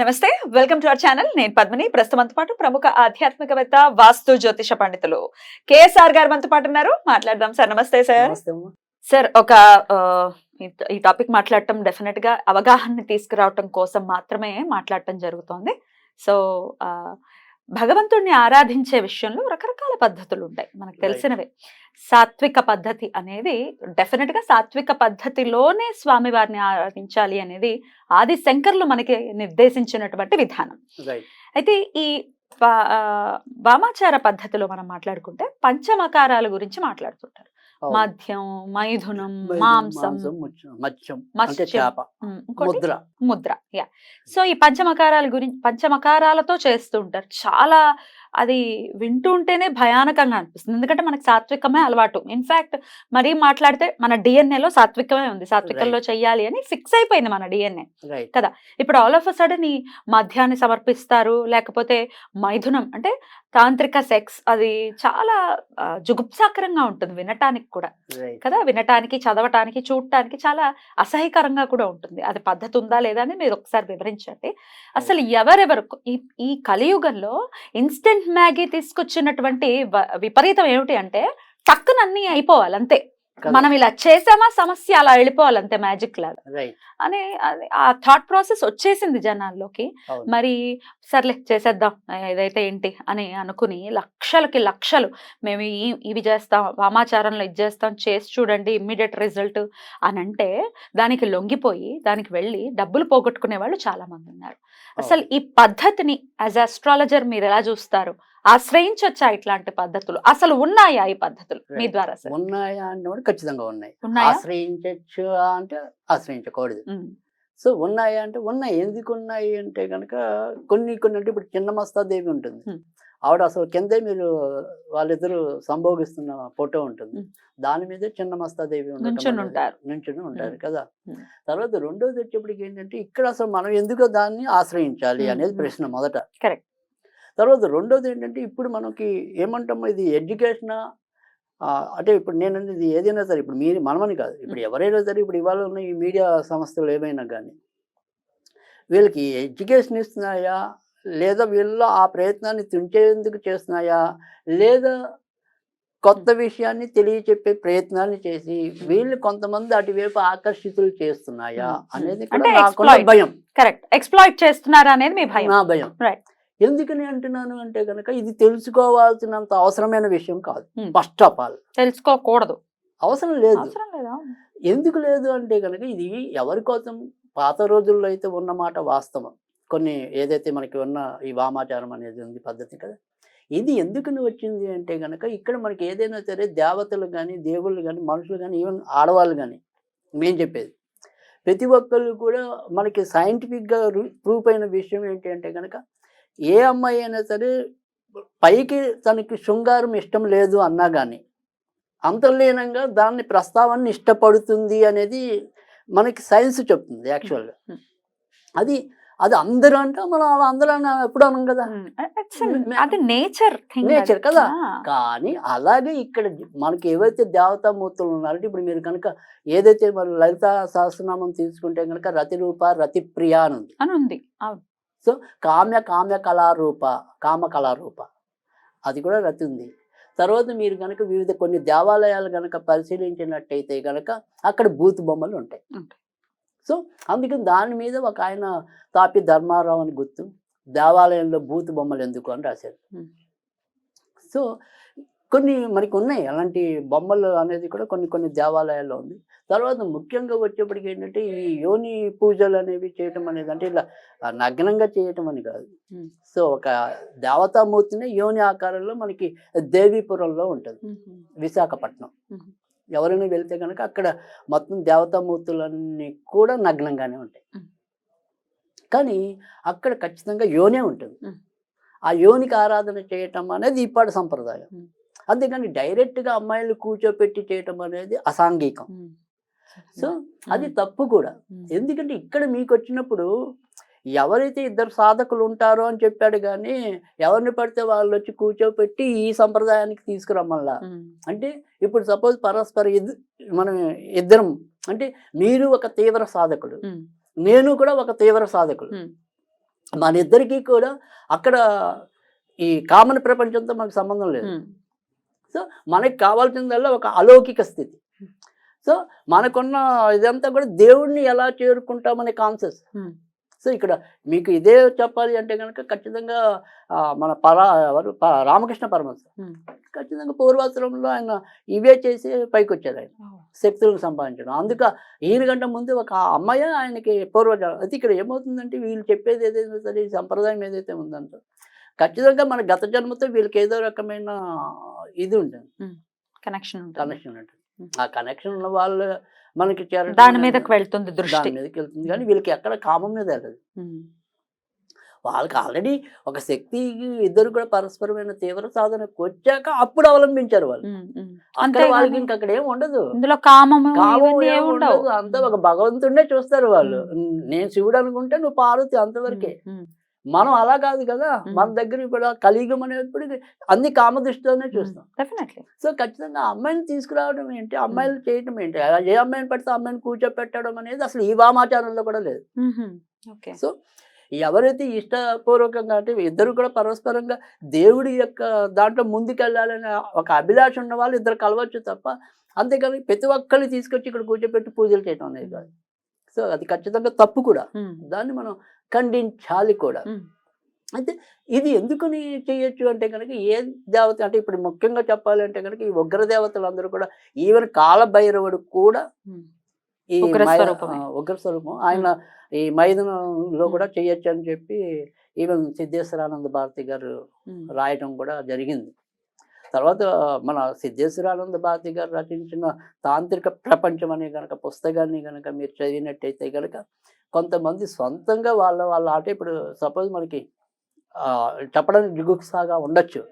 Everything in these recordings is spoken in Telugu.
నమస్తే వెల్కమ్ టు అవర్ ఛానల్. నేను పద్మిని. ప్రస్తుతం మనతో పాటు ప్రముఖ ఆధ్యాత్మికవేత్త వాస్తు జ్యోతిష పండితులు కేఎస్ఆర్ గారు మనతో పాటు ఉన్నారు. మాట్లాడదాం సార్. నమస్తే సార్. సార్ ఒక ఈ- టాపిక్ మాట్లాడటం డెఫినెట్గా అవగాహన తీసుకురావటం కోసం మాత్రమే మాట్లాడటం జరుగుతోంది. సో భగవంతుడిని ఆరాధించే విషయంలో రకరకాల పద్ధతులు ఉంటాయి మనకు. తెలిసినవే సాత్విక పద్ధతి అనేది డెఫినెట్గా సాత్విక పద్ధతిలోనే స్వామి వారిని ఆరాధించాలి అనేది ఆది శంకర్లు మనకి నిర్దేశించినటువంటి విధానం అయితే ఈ వామాచార పద్ధతిలో మనం మాట్లాడుకుంటే పంచమకారాల గురించి మాట్లాడుతుంటారు. మద్యం మైథునం మాంసం మత్స్యం. చేప. ముద్ర. ముద్ర. యా. సో ఈ పంచమకారాల గురించి పంచమకారాలతో చేస్తూ ఉంటారు. చాలా అది వింటూ ఉంటేనే భయానకంగా అనిపిస్తుంది. ఎందుకంటే మనకి సాత్వికమే అలవాటు. ఇన్ఫాక్ట్ మరీ మాట్లాడితే మన DNA లో సాత్వికమే ఉంది. సాత్వికంలో చెయ్యాలి అని ఫిక్స్ అయిపోయింది మన డిఎన్ఏ రైట్ ఇప్పుడు ఆల్ ఆఫ్ అ సడన్ ఈ మద్యాన్ని సమర్పిస్తారు లేకపోతే మైథునం అంటే తాంత్రిక సెక్స్ అది చాలా జుగుప్సాకరంగా ఉంటుంది వినటానికి కూడా. కదా? వినటానికి చదవటానికి చూడటానికి చాలా అసహ్యకరంగా కూడా ఉంటుంది. అది పద్ధతి ఉందా లేదా అని మీరు ఒకసారి వివరించండి. అసలు ఎవరెవరు ఈ ఈ కలియుగంలో ఇన్స్టెంట్ మ్యాగీ తీసుకొచ్చినటువంటి విపరీతం ఏమిటి అంటే టక్కునన్నీ అయిపోవాలి అంతే. మనం ఇలా చేసామా సమస్య అలా వెళ్ళిపోవాలి అంతే మ్యాజిక్ లాగా. అని అది- ఆ థాట్ ప్రాసెస్ వచ్చేసింది జనాల్లోకి. మరి సర్లే చేసేద్దాం ఏదైతే ఏంటి అని అనుకుని లక్షలకి లక్షలు మేము ఇవి చేస్తాం వామాచారంలో ఇది చేస్తాం చేసి చూడండి ఇమ్మీడియట్ రిజల్ట్ అని అంటే దానికి లొంగిపోయి దానికి వెళ్ళి డబ్బులు పోగొట్టుకునే వాళ్ళు చాలా మంది ఉన్నారు. అసలు ఈ పద్ధతిని యాజ్ అస్ట్రాలజర్ మీరు ఎలా చూస్తారు? ఆశ్రయించొచ్చా ఇట్లాంటి పద్ధతులు అసలు ఉన్నాయా ఈ పద్ధతులు మీ. ద్వారా ఉన్నాయా అంటే ఖచ్చితంగా ఉన్నాయి ఆశ్రయించచ్చు అంటే ఆశ్రయించకూడదు సో ఉన్నాయా అంటే ఉన్నాయి ఎందుకు ఉన్నాయి అంటే కనుక కొన్ని కొన్ని అంటే ఇప్పుడు చిన్న మస్తాదేవి ఉంటుంది. ఆవిడ అసలు కిందే మీరు వాళ్ళిద్దరు సంభోగిస్తున్న ఫోటో ఉంటుంది. దాని మీదే చిన్న మస్తాదేవి ఉంటారు. నుంచుని ఉంటారు. కదా. తర్వాత రెండోది వచ్చేప్పటికి ఏంటంటే ఇక్కడ అసలు మనం ఎందుకో దాన్ని ఆశ్రయించాలి. అనేది. ప్రశ్న మొదట Correct. తర్వాత రెండోది ఏంటంటే ఇప్పుడు మనకి ఏమంటాం ఇది ఎడ్యుకేషన్? అంటే ఇప్పుడు నేను అనేది ఏదైనా సరే ఇప్పుడు మీరు మనమని కాదు. ఇప్పుడు ఎవరైనా సరే ఇప్పుడు ఇవాళ ఉన్న ఈ మీడియా సంస్థలు ఏమైనా కానీ వీళ్ళకి ఎడ్యుకేషన్ ఇస్తున్నాయా? లేదా వీళ్ళు ఆ ప్రయత్నాన్ని తుంచేందుకు చేస్తున్నాయా? లేదా కొత్త విషయాన్ని తెలియచెప్పే ప్రయత్నాన్ని చేసి వీళ్ళు కొంతమంది అటువైపు ఆకర్షితులు చేస్తున్నాయా. అనేది. భయం. కరెక్ట్. ఎక్స్ప్లాయిట్ చేస్తున్నారా అనేది మీ భయం. భయం. Right. ఎందుకని అంటున్నాను అంటే కనుక ఇది తెలుసుకోవాల్సినంత అవసరమైన విషయం కాదు. ఫస్ట్ ఆఫ్ ఆల్ తెలుసుకోకూడదు. అవసరం లేదు. ఎందుకు లేదు అంటే కనుక ఇది ఎవరి కోసం? పాత రోజుల్లో అయితే ఉన్న మాట వాస్తవం. కొన్ని ఏదైతే మనకి ఉన్న ఈ వామాచారం అనేది ఉంది పద్ధతి కదా. ఇది ఎందుకు వచ్చింది అంటే కనుక ఇక్కడ మనకి ఏదైనా సరే దేవతలు కానీ దేవుళ్ళు కానీ మనుషులు కానీ ఈవెన్ ఆడవాళ్ళు కానీ మేము చెప్పేది. ప్రతి ఒక్కళ్ళు కూడా మనకి సైంటిఫిక్గా ప్రూఫ్ అయిన విషయం ఏంటి అంటే కనుక ఏ అమ్మాయి అయినా సరే పైకి తనకి శృంగారం ఇష్టం లేదు అన్నా కానీ అంతర్లీనంగా దాన్ని ప్రస్తావనని ఇష్టపడుతుంది అనేది మనకి సైన్స్ చెప్తుంది యాక్చువల్గా. అది అది అందరూ అంటే మనం అలా అందరూ ఎప్పుడు అనం కదా? అది. నేచర్ Nature కదా. కానీ అలాగే ఇక్కడ మనకి ఏవైతే దేవతామూర్తులు ఉన్నారో ఇప్పుడు మీరు కనుక ఏదైతే మరి లలిత సహస్రనామం తీసుకుంటే కనుక రతి రూప రతి ప్రియ అని ఉంది. అని ఉంది. అవును కామ్య కామ్య కళారూప కామ కళారూప అది కూడా రతి ఉంది తర్వాత మీరు కనుక వివిధ కొన్ని దేవాలయాలు కనుక పరిశీలించినట్టయితే కనుక అక్కడ బూత్ బొమ్మలు ఉంటాయి. సో అందుకని దాని మీద ఒక ఆయన తాపి ధర్మారావు అని గుర్తు దేవాలయంలో బూత్ బొమ్మలు ఎందుకు అని రాశారు. సో కొన్ని మనకి ఉన్నాయి అలాంటి బొమ్మలు అనేది కూడా కొన్ని కొన్ని దేవాలయాల్లో ఉంది. తర్వాత ముఖ్యంగా వచ్చేప్పటికి ఏంటంటే ఈ యోని పూజలు అనేవి చేయటం అనేది అంటే ఇలా నగ్నంగా చేయటం అని కాదు. సో ఒక దేవతామూర్తిని యోని ఆకారంలో మనకి దేవీపురంలో ఉంటుంది. విశాఖపట్నం. ఎవరైనా వెళ్తే కనుక అక్కడ మొత్తం దేవతామూర్తులన్నీ కూడా నగ్నంగానే ఉంటాయి. కానీ అక్కడ ఖచ్చితంగా యోనే ఉంటుంది. ఆ యోనికి ఆరాధన చేయటం అనేది ఇప్పటి సంప్రదాయం. అంతేగాని డైరెక్ట్గా అమ్మాయిలు కూర్చోపెట్టి చేయటం అనేది అసాంఘికం. సో అది తప్పు కూడా. ఎందుకంటే ఇక్కడ మీకు వచ్చినప్పుడు ఎవరైతే ఇద్దరు సాధకులు ఉంటారో అని చెప్పాడు కానీ ఎవరిని పడితే వాళ్ళు వచ్చి కూర్చోపెట్టి ఈ సంప్రదాయానికి తీసుకురమ్మల్లా. అంటే ఇప్పుడు సపోజ్ పరస్పర మనం ఇద్దరం అంటే మీరు ఒక తీవ్ర సాధకుడు నేను కూడా ఒక తీవ్ర సాధకుడు. మన ఇద్దరికీ కూడా అక్కడ ఈ కామన్ ప్రపంచంతో మనకు సంబంధం లేదు. సో మనకి కావాల్సిందల్లా ఒక అలౌకిక స్థితి. సో మనకున్న ఇదంతా కూడా దేవుణ్ణి ఎలా చేరుకుంటామనే కాన్సెప్ట్ Hmm. సో ఇక్కడ మీకు ఇదే చెప్పాలి అంటే కనుక ఖచ్చితంగా మన పరా ఎవరు? రామకృష్ణ పరమహంస Hmm. ఖచ్చితంగా పూర్వాశ్రమంలో ఆయన ఇవే చేసి పైకి వచ్చారు ఆయన శక్తులను సంపాదించడం. అందుక ఈయన కంటే ముందు ఒక అమ్మాయి ఆయనకి పూర్వజ అయితే ఇక్కడ ఏమవుతుందంటే వీళ్ళు చెప్పేది ఏదైతే సరే సంప్రదాయం ఏదైతే ఉందంటో ఖచ్చితంగా మన గత జన్మతో వీళ్ళకి ఏదో రకమైన ఇది ఉంటుంది. కనెక్షన్ కనెక్షన్ ఉంటుంది. ఆ కనెక్షన్ ఉన్న వాళ్ళు మనకి దాని మీదకి వెళ్తుంది దృష్టి. దాని మీదకి వెళ్తుంది కానీ వీళ్ళకి ఎక్కడ కామం మీద వెళ్ళదు. వాళ్ళకి ఆల్రెడీ ఒక శక్తి ఇద్దరు కూడా పరస్పరమైన తీవ్ర సాధనకు వచ్చాక అప్పుడు అవలంబించారు వాళ్ళు. అక్కడ వాళ్ళకి ఇంక అక్కడ ఏం ఉండదు. ఇందులో కామం ఉండదు. అంతా ఒక భగవంతుడే చూస్తారు వాళ్ళు. నేను శివుడు అనుకుంటే నువ్వు పార్వతి అంతవరకే. మనం అలా కాదు కదా. మన దగ్గర ఇప్పుడు కలియుగం అనేప్పుడు అన్ని కామదృష్టితోనే చూస్తాం. డెఫినెట్లీ సో ఖచ్చితంగా అమ్మాయిని తీసుకురావడం ఏంటి? అమ్మాయిలు చేయడం ఏంటి? ఏ అమ్మాయిని పడితే అమ్మాయిని కూర్చోపెట్టడం అనేది అసలు ఈ వామాచారంలో కూడా లేదు. ఓకే. సో ఎవరైతే ఇష్టపూర్వకంగా అంటే ఇద్దరు కూడా పరస్పరంగా దేవుడి యొక్క దాంట్లో ముందుకెళ్ళాలనే ఒక అభిలాష ఉన్న వాళ్ళు ఇద్దరు కలవచ్చు తప్ప అంతేకాని ప్రతి ఒక్కరిని తీసుకొచ్చి ఇక్కడ కూర్చోపెట్టి పూజలు చేయడం అనేది కాదు. సో అది ఖచ్చితంగా తప్పు కూడా. దాన్ని మనం ఖండించాలి కూడా. అయితే ఇది ఎందుకని చేయొచ్చు అంటే కనుక ఏ దేవత అంటే ఇప్పుడు ముఖ్యంగా చెప్పాలి అంటే కనుక ఈ ఉగ్ర దేవతలు అందరూ కూడా ఈవెన్ కాలభైరవుడు కూడా. ఈ ఉగ్ర స్వరూపం. ఆయన ఈ మైదానంలో కూడా చేయొచ్చు అని చెప్పి ఈవెన్ సిద్ధేశ్వరానంద భారతి గారు రాయటం కూడా జరిగింది. తర్వాత మన సిద్ధేశ్వరానంద భారతి గారు రచించిన తాంత్రిక ప్రపంచం అనే కనుక పుస్తకాన్ని కనుక మీరు చదివినట్టయితే కనుక కొంతమంది సొంతంగా వాళ్ళ వాళ్ళ అంటే ఇప్పుడు సపోజ్ మనకి చెప్పడానికి జిగుప్సాగా ఉండొచ్చు.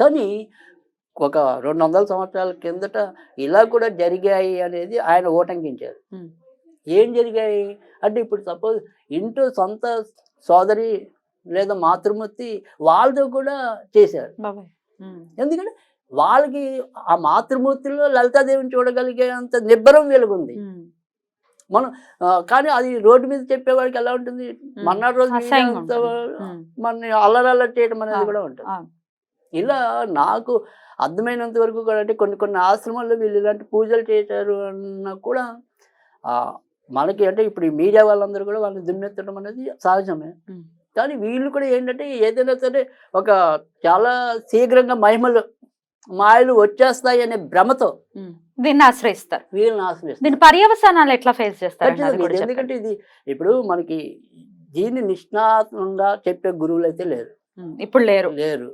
కానీ ఒక రెండు వందల సంవత్సరాల కిందట ఇలా కూడా జరిగాయి అనేది ఆయన ఓటంకించారు. ఏం జరిగాయి? అంటే ఇప్పుడు సపోజ్ ఇంట్లో సొంత సోదరి లేదా మాతృమూర్తి వాళ్ళతో కూడా చేశారు. ఎందుకంటే వాళ్ళకి ఆ మాతృమూర్తిలో లలితాదేవిని చూడగలిగే అంత నిబ్బరం వెలుగుంది. మనం కానీ అది రోడ్డు మీద చెప్పేవాడికి ఎలా ఉంటుంది. మన్నాడు రోజు మన అల్లరల్లరి చేయడం అనేది కూడా ఉంటుంది. ఇలా నాకు అర్థమైనంత వరకు కూడా అంటే కొన్ని కొన్ని ఆశ్రమాల్లో వీళ్ళు ఇలాంటి పూజలు చేశారు అన్న కూడా ఆ, మనకి అంటే ఇప్పుడు ఈ మీడియా వాళ్ళందరూ కూడా వాళ్ళని దుమ్మెత్తడం అనేది సహజమే. కానీ వీళ్ళు కూడా ఏంటంటే ఏదైనా సరే ఒక చాలా శీఘ్రంగా మహిమలు మాయలు వచ్చేస్తాయి అనే భ్రమతో. దీన్ని ఆశ్రయిస్తారు వీళ్ళని ఆశ్రయిస్తారు దీని పర్యవసానాలు ఎట్లా ఫేస్ చేస్తారు. ఎందుకంటే ఇది ఇప్పుడు మనకి దీన్ని నిష్ణాతంగా చెప్పే గురువులు అయితే లేరు ఇప్పుడు లేరు లేరు.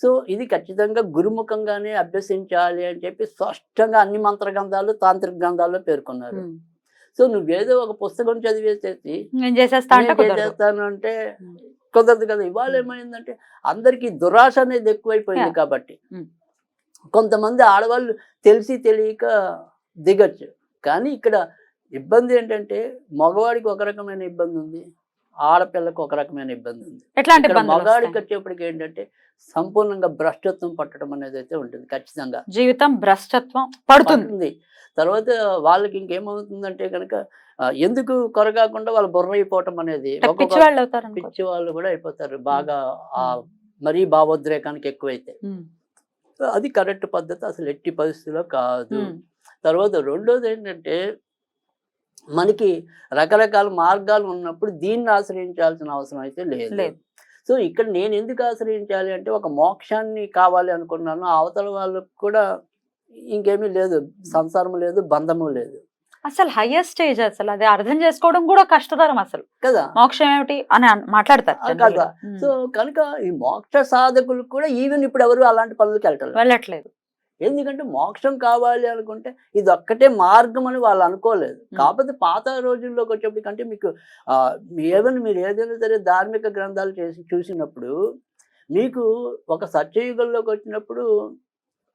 సో ఇది ఖచ్చితంగా గురుముఖంగానే అభ్యసించాలి అని చెప్పి స్పష్టంగా అన్ని మంత్ర గ్రంథాలు తాంత్రిక గ్రంథాల్లో పేర్కొన్నారు. సో నువ్వేదో ఒక పుస్తకం చదివేసేసి నేను చేసేస్తా అంటే నేను కుదరదు చేస్తాను అంటే. కుదరదు కదా ఇవాళ. ఏమైందంటే అందరికి దురాశ అనేది ఎక్కువైపోయింది. కాబట్టి. కొంతమంది ఆడవాళ్ళు తెలిసి తెలియక దిగచ్చు కానీ ఇక్కడ ఇబ్బంది ఏంటంటే మగవాడికి ఒక రకమైన ఇబ్బంది ఉంది ఆడపిల్లకు ఒక రకమైన ఇబ్బంది ఉంది. ఎట్లాంటి మగాడికి? వచ్చేప్పటికి ఏంటంటే సంపూర్ణంగా భ్రష్టత్వం పట్టడం అనేది అయితే ఉంటుంది ఖచ్చితంగా. జీవితం భ్రష్టత్వం పడుతుంది. తర్వాత వాళ్ళకి ఇంకేమవుతుందంటే కనుక ఎందుకు కొరగాకుండా వాళ్ళు బుర్ర అయిపోవటం అనేది పిచ్చి వాళ్ళు కూడా అయిపోతారు బాగా ఆ మరీ భావోద్రేకానికి ఎక్కువైతే. అది కరెక్ట్ పద్ధతి అసలు ఎట్టి పరిస్థితిలో కాదు. తర్వాత రెండోది ఏంటంటే మనకి రకరకాల మార్గాలు ఉన్నప్పుడు దీన్ని ఆశ్రయించాల్సిన అవసరం అయితే లేదు. సో ఇక్కడ నేను ఎందుకు ఆశ్రయించాలి అంటే ఒక మోక్షాన్ని కావాలి అనుకున్నాను. అవతల వాళ్ళకు కూడా ఇంకేమీ లేదు. సంసారం లేదు బంధము లేదు. అసలు హయ్యర్ స్టేజ్ అసలు అది అర్థం చేసుకోవడం కూడా కష్టతరం అసలు. కదా? మోక్షం ఏమిటి అని మాట్లాడతారు. కదా. సో కనుక ఈ మోక్ష సాధకులు కూడా ఈవెన్ ఇప్పుడు ఎవరు అలాంటి పనులకు వెళ్ళటం వెళ్ళట్లేదు. ఎందుకంటే మోక్షం కావాలి అనుకుంటే ఇది ఒక్కటే మార్గం అని వాళ్ళు అనుకోలేదు. కాకపోతే పాత రోజుల్లోకి వచ్చేప్పటికంటే మీకు ఆ, ఏమైనా మీరు ఏదైనా సరే ధార్మిక గ్రంథాలు చేసి చూసినప్పుడు మీకు ఒక సత్యయుగంలోకి వచ్చినప్పుడు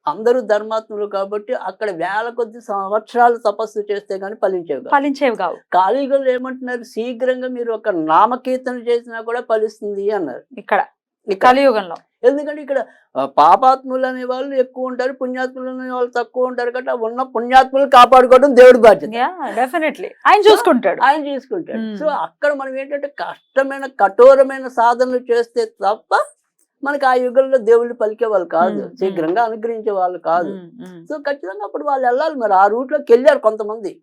అందరూ ధర్మాత్ములు కాబట్టి అక్కడ వేల కొద్ది సంవత్సరాలు తపస్సు చేస్తే కానీ ఫలించేవి. ఫలించేవి కావు. కాళీగంలో ఏమంటున్నారు? శీఘ్రంగా మీరు ఒక నామకీర్తన చేసినా కూడా ఫలిస్తుంది అన్నారు. ఇక్కడ కలియుగంలో. ఎందుకంటే ఇక్కడ పాపాత్ములు అనే వాళ్ళు ఎక్కువ ఉంటారు పుణ్యాత్ములు అనే వాళ్ళు తక్కువ ఉంటారు కాబట్టి ఉన్న పుణ్యాత్ములు కాపాడుకోవడం దేవుడి బాధ్యత. డెఫినెట్లీ ఆయన చూసుకుంటాడు. ఆయన చేసుకుంటాడు. మ్మ్. సో అక్కడ మనం ఏంటంటే కష్టమైన కఠోరమైన సాధనలు చేస్తే తప్ప మనకి ఆ యుగంలో దేవుళ్ళు పలికే వాళ్ళు కాదు. మ్మ్. శీఘ్రంగా అనుగ్రహించే వాళ్ళు కాదు. సో ఖచ్చితంగా అప్పుడు వాళ్ళు వెళ్ళాలి. మరి ఆ రూట్లోకి వెళ్ళారు కొంతమంది.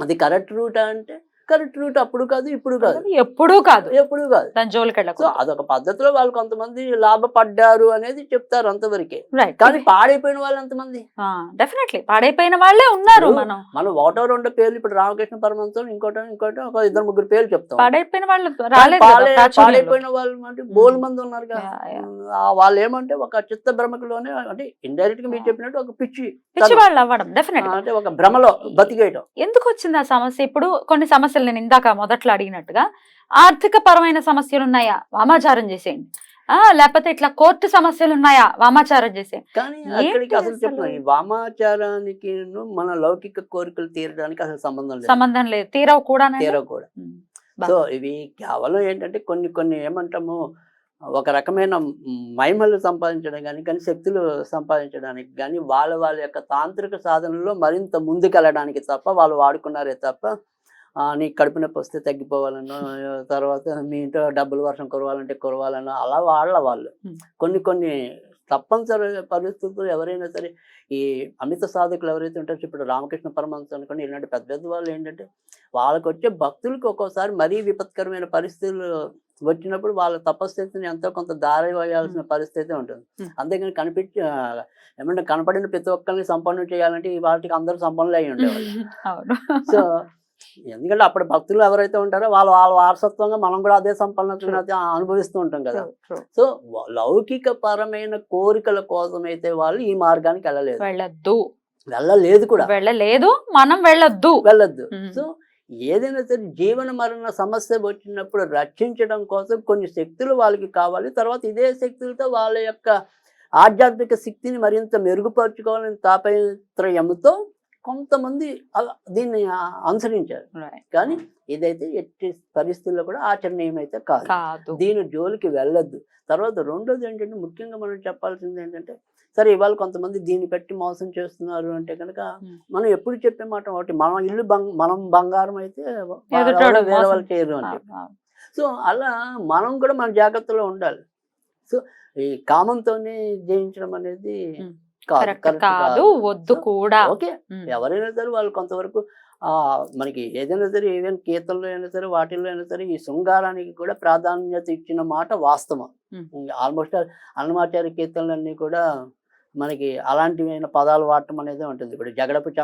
అది కరెక్ట్ రూట్ అంటే కరెక్ట్ రూట్ అప్పుడు కాదు ఇప్పుడు కాదు. ఎప్పుడూ కాదు. ఎప్పుడు కాదు. దాని జోలికి సో అదొక పద్ధతిలో వాళ్ళు కొంతమంది లాభపడ్డారు అనేది చెప్తారు అంతవరకే. కానీ పాడైపోయిన వాళ్ళు ఎంతమంది? డెఫినెట్లీ పాడైపోయిన వాళ్ళే ఉన్నారు మనం. మనం ఒకటో రెండో పేర్లు ఇప్పుడు రామకృష్ణ పరమంతం ఇంకోటో ఇంకోటో ఒక ఇద్దరు ముగ్గురు పేర్లు చెప్తాం. పాడైపోయిన వాళ్ళు కానీ రాలేదు. పాడైపోయిన వాళ్ళు అంటే బోల్ మంది ఉన్నారు కదా. వాళ్ళు ఏమంటే ఒక చిత్త భ్రమకులోనే అంటే ఇండైరెక్ట్గా మీరు చెప్పినట్టు ఒక పిచ్చి పిచ్చి వాళ్ళు అవ్వడం డెఫినెట్ అంటే ఒక భ్రమలో బతికేయటం. ఎందుకు వచ్చింది ఆ సమస్య? ఇప్పుడు కొన్ని సమస్యలు నేను ఇందాక మొదట్లో అడిగినట్టుగా ఆర్థిక పరమైన సమస్యలు ఉన్నాయా వామాచారం చేసేయండి. ఆ లేకపోతే ఇట్లా కోర్టు సమస్యలు ఉన్నాయా వామాచారం చేసేయండి. కానీ అక్కడికి అసలు వామాచారానికి మన లౌకిక కోరికలు తీరడానికి అసలు సంబంధం లేదు. సంబంధం లేదు. తీరవు కూడా తీరవు కూడా. సో ఇవి కేవలం ఏంటంటే కొన్ని కొన్ని ఏమంటాము ఒక రకమైన మహిమలు సంపాదించడం కానీ కానీ శక్తులు సంపాదించడానికి కానీ వాళ్ళ వాళ్ళ యొక్క తాంత్రిక సాధనలో మరింత ముందుకెళ్ళడానికి తప్ప వాళ్ళు వాడుకున్నారే తప్ప నీకు కడుపు నొప్పి వస్తే తగ్గిపోవాలనో తర్వాత మీ ఇంట్లో డబ్బులు వర్షం కురవాలంటే కురవాలనో అలా వాళ్ళ వాళ్ళు. కొన్ని కొన్ని తప్పనిసరి పరిస్థితులు ఎవరైనా సరే ఈ అమిత సాధకులు ఎవరైతే ఉంటారో ఇప్పుడు రామకృష్ణ పరమహంస అనుకోండి ఇలాంటి పెద్ద పెద్ద వాళ్ళు ఏంటంటే వాళ్ళకి వచ్చే భక్తులకు ఒక్కోసారి మరీ విపత్కరమైన పరిస్థితులు వచ్చినప్పుడు వాళ్ళ తపస్థితిని ఎంతో కొంత దారి వేయాల్సిన పరిస్థితి ఉంటుంది. అంతేగాని కనిపించి ఏమంటే కనపడిన ప్రతి ఒక్కరిని సంపన్నం చేయాలంటే వాటికి అందరూ సంపన్నులు అయి ఉండేవాళ్ళు సో ఎందుకంటే అప్పుడు భక్తులు ఎవరైతే ఉంటారో వాళ్ళ వాళ్ళ వారసత్వంగా మనం కూడా అదే అయితే అనుభవిస్తూ ఉంటాం కదా. సో లౌకిక పరమైన కోరికల కోసం అయితే వాళ్ళు ఈ మార్గానికి వెళ్ళలేదు. వెళ్ళొద్దు. వెళ్ళలేదు కూడా. వెళ్ళలేదు మనం వెళ్ళొద్దు. వెళ్ళొద్దు. సో ఏదైనా సరే జీవన మరణ సమస్య వచ్చినప్పుడు రక్షించడం కోసం కొన్ని శక్తులు వాళ్ళకి కావాలి. తర్వాత ఇదే శక్తులతో వాళ్ళ యొక్క ఆధ్యాత్మిక శక్తిని మరింత మెరుగుపరుచుకోవాలని తాపత్రయముతో కొంతమంది అలా దీన్ని అనుసరించారు. కానీ ఇదైతే ఎట్టి పరిస్థితుల్లో కూడా ఆచరణీయమైతే కాదు కాదు దీని జోలికి వెళ్ళొద్దు తర్వాత రెండోది ఏంటంటే ముఖ్యంగా మనం చెప్పాల్సింది ఏంటంటే సరే ఇవాళ కొంతమంది దీన్ని పెట్టి మోసం చేస్తున్నారు అంటే కనుక Hmm. మనం ఎప్పుడు చెప్పే మాట ఒకటి మన ఇల్లు మనం బంగారం అయితే వేరే. వాళ్ళు చేయరు అని. సో అలా మనం కూడా మన జాగ్రత్తలో ఉండాలి సో ఈ కామంతోనే జయించడం అనేది Hmm. కాదు. వద్దు కూడా. ఓకే. ఎవరైనా సరే వాళ్ళు కొంతవరకు ఆ మనకి ఏదైనా సరే ఈవెన్ కీర్తనలో అయినా సరే వాటిల్లో అయినా సరే ఈ శృంగారానికి కూడా ప్రాధాన్యత ఇచ్చిన మాట వాస్తవం. ఆల్మోస్ట్ అన్నమాచార్య కీర్తనలన్నీ కూడా మనకి అలాంటివైన పదాలు వాడటం అనేది ఉంటుంది. ఇప్పుడు జగడపు